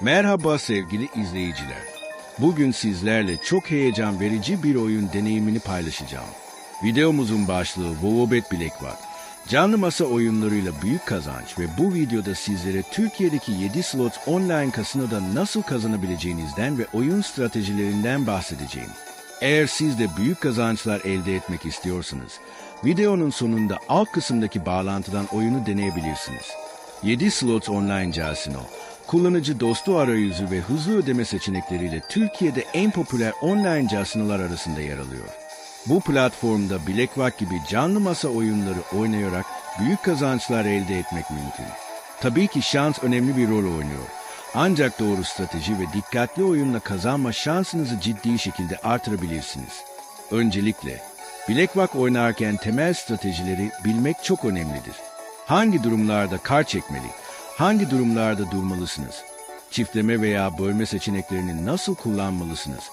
Merhaba sevgili izleyiciler. Bugün sizlerle çok heyecan verici bir oyun deneyimini paylaşacağım. Videomuzun başlığı Vovobet Bilek var. Canlı masa oyunlarıyla büyük kazanç ve bu videoda sizlere Türkiye'deki 7 slot online kasinoda nasıl kazanabileceğinizden ve oyun stratejilerinden bahsedeceğim. Eğer siz de büyük kazançlar elde etmek istiyorsanız, videonun sonunda alt kısımdaki bağlantıdan oyunu deneyebilirsiniz. 7 slot online casino, kullanıcı dostu arayüzü ve hızlı ödeme seçenekleriyle Türkiye'de en popüler online casinolar arasında yer alıyor. Bu platformda Blackrock gibi canlı masa oyunları oynayarak büyük kazançlar elde etmek mümkün. Tabii ki şans önemli bir rol oynuyor. Ancak doğru strateji ve dikkatli oyunla kazanma şansınızı ciddi şekilde artırabilirsiniz. Öncelikle, Blackrock oynarken temel stratejileri bilmek çok önemlidir. Hangi durumlarda kar çekmeli, hangi durumlarda durmalısınız, çiftleme veya bölme seçeneklerini nasıl kullanmalısınız,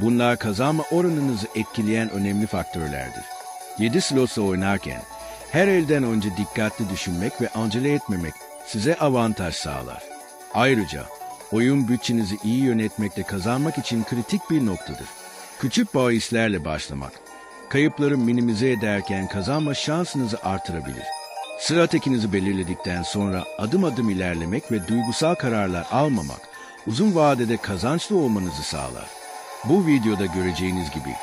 bunlar kazanma oranınızı etkileyen önemli faktörlerdir. 7 slotla oynarken her elden önce dikkatli düşünmek ve acele etmemek size avantaj sağlar. Ayrıca oyun bütçenizi iyi yönetmekte kazanmak için kritik bir noktadır. Küçük bahislerle başlamak, kayıpları minimize ederken kazanma şansınızı artırabilir. Stratejinizi belirledikten sonra adım adım ilerlemek ve duygusal kararlar almamak uzun vadede kazançlı olmanızı sağlar. Bu videoda göreceğiniz gibi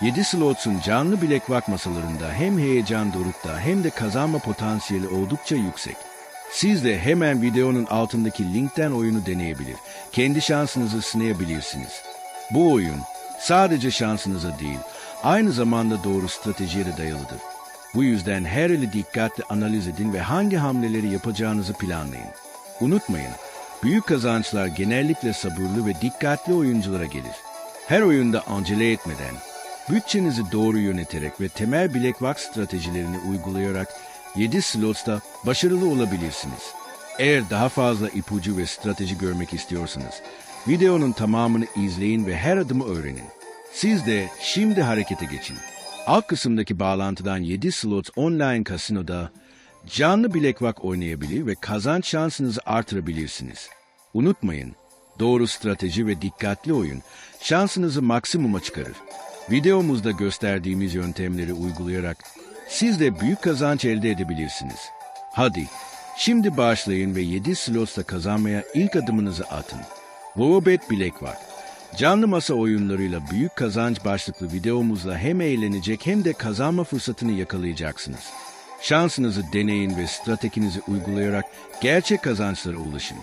7 slots'un canlı bilek vak masalarında hem heyecan dorukta hem de kazanma potansiyeli oldukça yüksek. Siz de hemen videonun altındaki linkten oyunu deneyebilir, kendi şansınızı sınayabilirsiniz. Bu oyun sadece şansınıza değil, aynı zamanda doğru stratejiye de dayalıdır. Bu yüzden her eli dikkatli analiz edin ve hangi hamleleri yapacağınızı planlayın. Unutmayın, büyük kazançlar genellikle sabırlı ve dikkatli oyunculara gelir. Her oyunda acele etmeden, bütçenizi doğru yöneterek ve temel bilek vak stratejilerini uygulayarak 7 slots'ta başarılı olabilirsiniz. Eğer daha fazla ipucu ve strateji görmek istiyorsanız, videonun tamamını izleyin ve her adımı öğrenin. Siz de şimdi harekete geçin. Alt kısımdaki bağlantıdan 7 slot online kasinoda canlı bilek vak oynayabilir ve kazanç şansınızı artırabilirsiniz. Unutmayın, doğru strateji ve dikkatli oyun şansınızı maksimuma çıkarır. Videomuzda gösterdiğimiz yöntemleri uygulayarak siz de büyük kazanç elde edebilirsiniz. Hadi, şimdi başlayın ve 7 slotsla kazanmaya ilk adımınızı atın. Vovobet bilek var. Canlı masa oyunlarıyla büyük kazanç başlıklı videomuzla hem eğlenecek hem de kazanma fırsatını yakalayacaksınız. Şansınızı deneyin ve stratejinizi uygulayarak gerçek kazançlara ulaşın.